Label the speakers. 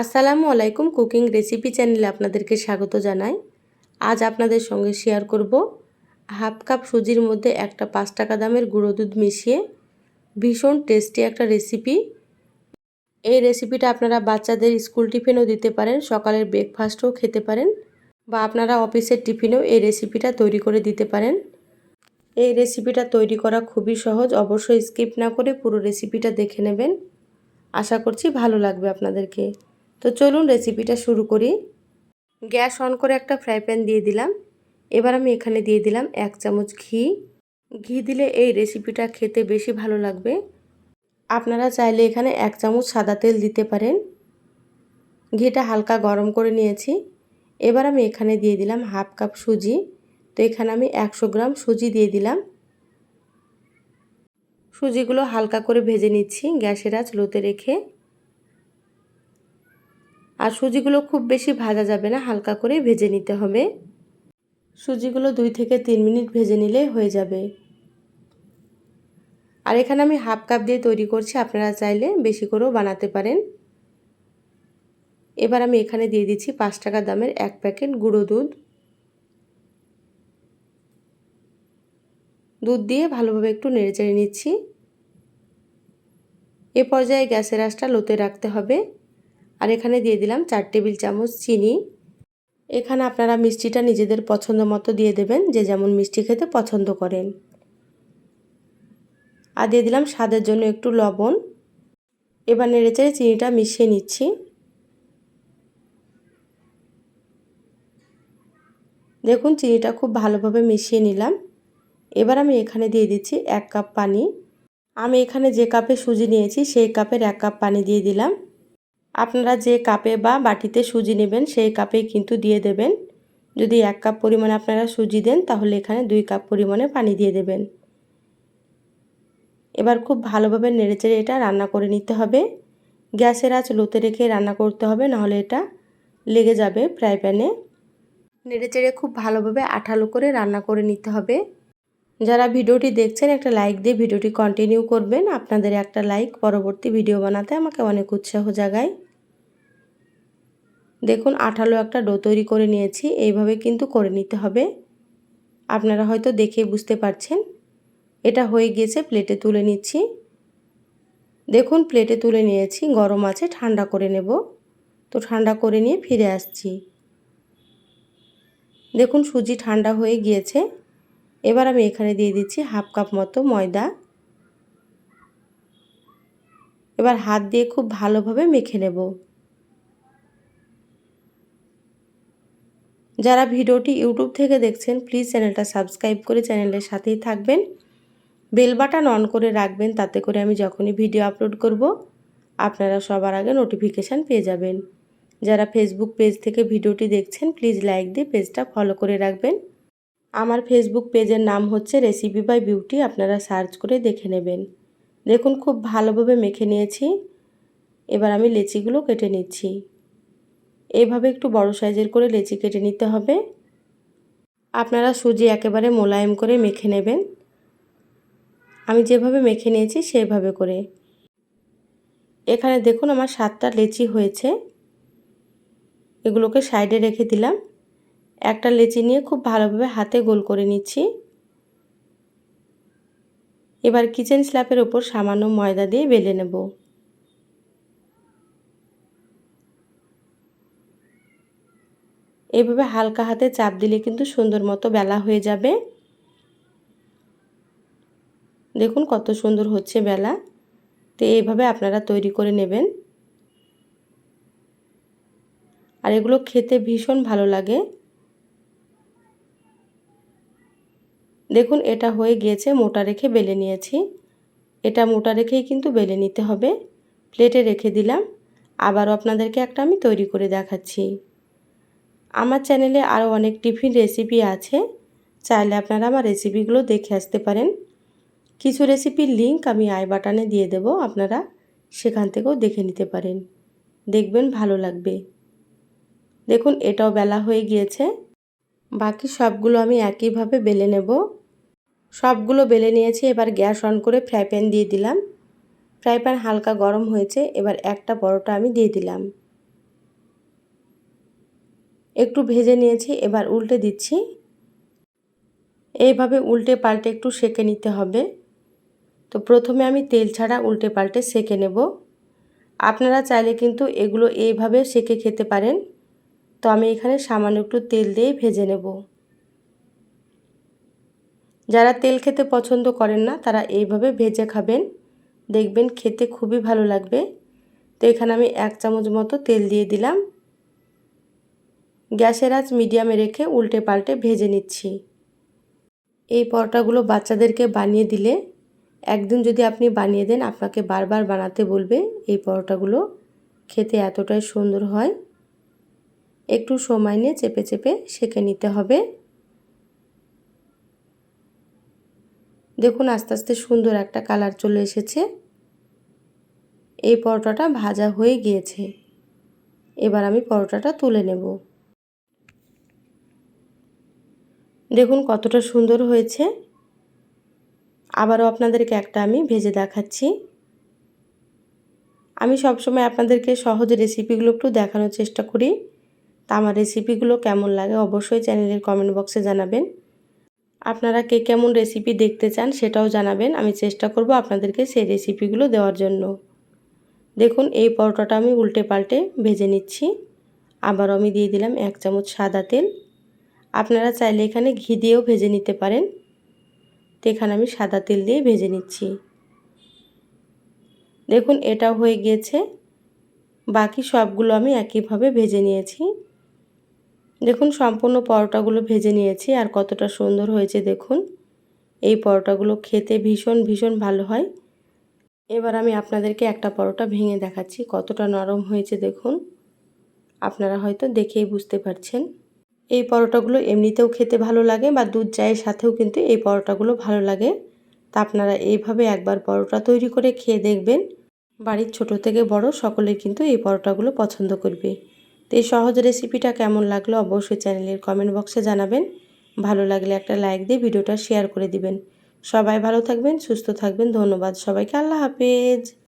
Speaker 1: আসসালামু আলাইকুম cooking recipe চ্যানেলে আপনাদেরকে স্বাগত জানাই। আজ আপনাদের সঙ্গে শেয়ার করব হাফ কাপ সুজির মধ্যে একটা পাঁচ টাকা দামের গুঁড়ো দুধ মিশিয়ে ভীষণ টেস্টি একটা রেসিপি। এই রেসিপিটা আপনারা বাচ্চাদের স্কুল টিফিনও দিতে পারেন, সকালের ব্রেকফাস্টও খেতে পারেন বা আপনারা অফিসের টিফিনেও এই রেসিপিটা তৈরি করে দিতে পারেন। এই রেসিপিটা তৈরি করা খুবই সহজ, অবশ্যই স্কিপ না করে পুরো রেসিপিটা দেখে নেবেন। আশা করছি ভালো লাগবে আপনাদেরকে। তো চলুন রেসিপিটা শুরু করি। গ্যাস অন করে একটা ফ্রাই প্যান দিয়ে দিলাম। এবার আমি এখানে দিয়ে দিলাম এক চামচ ঘি। ঘি দিলে এই রেসিপিটা খেতে বেশি ভালো লাগবে। আপনারা চাইলে এখানে এক চামচ সাদা তেল দিতে পারেন। ঘিটা হালকা গরম করে নিয়েছি। এবার আমি এখানে দিয়ে দিলাম হাফ কাপ সুজি। তো এখানে আমি একশো গ্রাম সুজি দিয়ে দিলাম। সুজিগুলো হালকা করে ভেজে নিচ্ছি গ্যাসের আঁচ লোতে রেখে। আর সুজিগুলো খুব বেশি ভাজা যাবে না, হালকা করে ভেজে নিতে হবে। সুজিগুলো দুই থেকে তিন মিনিট ভেজে নিলে হয়ে যাবে। আর এখানে আমি হাফ কাপ দিয়ে তৈরি করছি, আপনারা চাইলে বেশি করেও বানাতে পারেন। এবার আমি এখানে দিয়ে দিচ্ছি পাঁচ টাকা দামের এক প্যাকেট গুঁড়ো দুধ। দুধ দিয়ে ভালোভাবে একটু নেড়েচেড়ে নিচ্ছি। এ পর্যায়ে গ্যাসের আঁচটা লোতে রাখতে হবে। আর এখানে দিয়ে দিলাম চার টেবিল চামচ চিনি। এখানে আপনারা মিষ্টিটা নিজেদের পছন্দ মতো দিয়ে দেবেন, যে যেমন মিষ্টি খেতে পছন্দ করেন। আর দিয়ে দিলাম স্বাদের জন্য একটু লবণ। এবার নেড়েচেড়ে চিনিটা মিশিয়ে নিচ্ছি। দেখুন চিনিটা খুব ভালোভাবে মিশিয়ে নিলাম। এবার আমি এখানে দিয়ে দিচ্ছি এক কাপ পানি। আমি এখানে যে কাপে সুজি নিয়েছি, সেই কাপের এক কাপ পানি দিয়ে দিলাম। আপনারা যে কাপে বা বাটিতে সুজি নেবেন, সেই কাপেই কিন্তু দিয়ে দেবেন। যদি এক কাপ পরিমাণে আপনারা সুজি দেন, তাহলে এখানে দুই কাপ পরিমাণে পানি দিয়ে দেবেন। এবার খুব ভালোভাবে নেড়েচেড়ে এটা রান্না করে নিতে হবে। গ্যাসের আঁচ লোতে রেখে রান্না করতে হবে, নাহলে এটা লেগে যাবে ফ্রাই প্যানে। নেড়েচেড়ে খুব ভালোভাবে আঠালো করে রান্না করে নিতে হবে। যারা ভিডিওটি দেখছেন, একটা লাইক দিয়ে ভিডিওটি কন্টিনিউ করবেন। আপনাদের একটা লাইক পরবর্তী ভিডিও বানাতে আমাকে অনেক উৎসাহ জাগায়। দেখুন, আঠালো একটা ডো তৈরি করে নিয়েছি। এইভাবে কিন্তু করে নিতে হবে। আপনারা হয়তো দেখে বুঝতে পারছেন। এটা হয়ে গিয়েছে প্লেটে তুলে নিচ্ছি। দেখুন প্লেটে তুলে নিয়েছি, গরম আছে, ঠান্ডা করে নেব। তো ঠান্ডা করে নিয়ে ফিরে আসছি। দেখুন, সুজি ঠান্ডা হয়ে গিয়েছে। এবার আমি এখানে দিয়ে দিচ্ছি হাফ কাপ মতো ময়দা। এবার হাত দিয়ে খুব ভালোভাবে মেখে নেব। যারা ভিডিওটি ইউটিউব থেকে দেখছেন প্লিজ চ্যানেলটা সাবস্ক্রাইব করে চ্যানেলের সাথেই থাকবেন। বেল বাটন অন করে রাখবেন, তাতে করে আমি যখনই ভিডিও আপলোড করব, আপনারা সবার আগে নোটিফিকেশান পেয়ে যাবেন। যারা ফেসবুক পেজ থেকে ভিডিওটি দেখছেন প্লিজ লাইক দিয়ে পেজটা ফলো করে রাখবেন। আমার ফেসবুক পেজের নাম হচ্ছে রেসিপি বাই বিউটি আপনারা সার্চ করে দেখে নেবেন। দেখুন, খুব ভালোভাবে মেখে নিয়েছি। এবার আমি লেচিগুলো কেটে নিচ্ছি। এইভাবে একটু বড় সাইজের করে লেচি কেটে নিতে হবে। আপনারা সুজি একেবারে মোলায়েম করে মেখে নেবেন। আমি যেভাবে মেখে নিয়েছি সেভাবে করে। এখানে দেখুন আমার সাতটা লেচি হয়েছে। এগুলোকে সাইডে রেখে দিলাম। একটা লেচি নিয়ে খুব ভালোভাবে হাতে গোল করে নিচ্ছি। এবার কিচেন স্ল্যাপের ওপর সামান্য ময়দা দিয়ে বেলে নেব। এভাবে হালকা হাতে চাপ দিলে কিন্তু সুন্দর মতো বেলা হয়ে যাবে। দেখুন কত সুন্দর হচ্ছে বেলা। তো এইভাবে আপনারা তৈরি করে নেবেন। আর এগুলো খেতে ভীষণ ভালো লাগে। দেখুন এটা হয়ে গিয়েছে, মোটা রেখে বেলে নিয়েছি। এটা মোটা রেখেই কিন্তু বেলে নিতে হবে। প্লেটে রেখে দিলাম। আবারও আপনাদেরকে একটা আমি তৈরি করে দেখাচ্ছি। আমার চ্যানেলে আরও অনেক টিফিন রেসিপি আছে। চাইলে আপনারা আমার রেসিপিগুলো দেখে আসতে পারেন। কিছু রেসিপির লিঙ্ক আমি আই বাটনে দিয়ে দেব, আপনারা সেখান থেকেও দেখে নিতে পারেন। দেখবেন ভালো লাগবে। দেখুন, এটাও বেলা হয়ে গিয়েছে। বাকি সবগুলো আমি একইভাবে বেলে নেব। সবগুলো বেলে নিয়েছি, এবার গ্যাস অন করে ফ্রাই প্যান দিয়ে দিলাম। ফ্রাই প্যান হালকা গরম হয়েছে, এবার একটা পরোটা আমি দিয়ে দিলাম। একটু ভেজে নিয়েছি, এবার উল্টে দিচ্ছি। এইভাবে উল্টে পাল্টে একটু সেকে নিতে হবে। তো প্রথমে আমি তেল ছাড়া উল্টে পাল্টে সেকে নেব। আপনারা চাইলে কিন্তু এগুলো এইভাবে সেকে খেতে পারেন। তো আমি এখানে সামান্য একটু তেল দিয়ে ভেজে নেব। যারা তেল খেতে পছন্দ করেন না, তারা এইভাবে ভেজে খাবেন। দেখবেন খেতে খুবই ভালো লাগবে। তো এখানে আমি এক চামচ মতো তেল দিয়ে দিলাম। গ্যাসের আঁচ মিডিয়ামে রেখে উল্টে পাল্টে ভেজে নিচ্ছি। এই পরোটাগুলো বাচ্চাদেরকে বানিয়ে দিলে, একদিন যদি আপনি বানিয়ে দেন, আপনাকে বারবার বানাতে বলবে এই পরোটাগুলো খেতে এতটাই সুন্দর হয়। একটু সময় নিয়ে চেপে চেপে সেঁকে নিতে হবে। দেখুন, আস্তে আস্তে সুন্দর একটা কালার চলে এসেছে। এই পরোটাটা ভাজা হয়ে গিয়েছে। এবার আমি পরোটাটা তুলে নেব। দেখুন কতটা সুন্দর হয়েছে। আবারও আপনাদেরকে একটা আমি ভেজে দেখাচ্ছি। আমি সবসময় আপনাদেরকে সহজ রেসিপিগুলো একটু দেখানোর চেষ্টা করি। তা আমার রেসিপিগুলো কেমন লাগে অবশ্যই চ্যানেলের কমেন্ট বক্সে জানাবেন। আপনারা কে কেমন রেসিপি দেখতে চান সেটাও জানাবেন। আমি চেষ্টা করব আপনাদেরকে সেই রেসিপিগুলো দেওয়ার জন্য। দেখুন এই পরোটাটা আমি উল্টে পাল্টে ভেজে নিচ্ছি। আবার আমি দিয়ে দিলাম এক চামচ সাদা তেল। আপনারা চাইলে এখানে ঘি দিয়েও ভেজে নিতে পারেন। তো এখানে আমি সাদা তেল দিয়ে ভেজে নিচ্ছি। দেখুন এটা হয়ে গিয়েছে। বাকি সবগুলো আমি একইভাবে ভেজে নিয়েছি। দেখুন, সম্পূর্ণ পরোটাগুলো ভেজে নিয়েছি। আর কতটা সুন্দর হয়েছে, দেখুন। এই পরোটাগুলো খেতে ভীষণ ভীষণ ভালো হয়। এবার আমি আপনাদেরকে একটা পরোটা ভেঙে দেখাচ্ছি। কতটা নরম হয়েছে, দেখুন। আপনারা হয়তো দেখেই বুঝতে পারছেন। এই পরোটাগুলো এমনিতেও খেতে ভালো লাগে বা দুধ চায়ের সাথেও কিন্তু এই পরোটাগুলো ভালো লাগে। তা আপনারা এইভাবে একবার পরোটা তৈরি করে খেয়ে দেখবেন। বাড়ির ছোট থেকে বড় সকলে কিন্তু এই পরোটাগুলো পছন্দ করবে। তো এই সহজ রেসিপিটা কেমন লাগল অবশ্যই চ্যানেলের কমেন্ট বক্সে জানাবেন। ভালো লাগলে একটা লাইক দিয়ে ভিডিওটা শেয়ার করে দিবেন। সবাই ভালো থাকবেন, সুস্থ থাকবেন। ধন্যবাদ সবাইকে। আল্লাহ হাফেজ।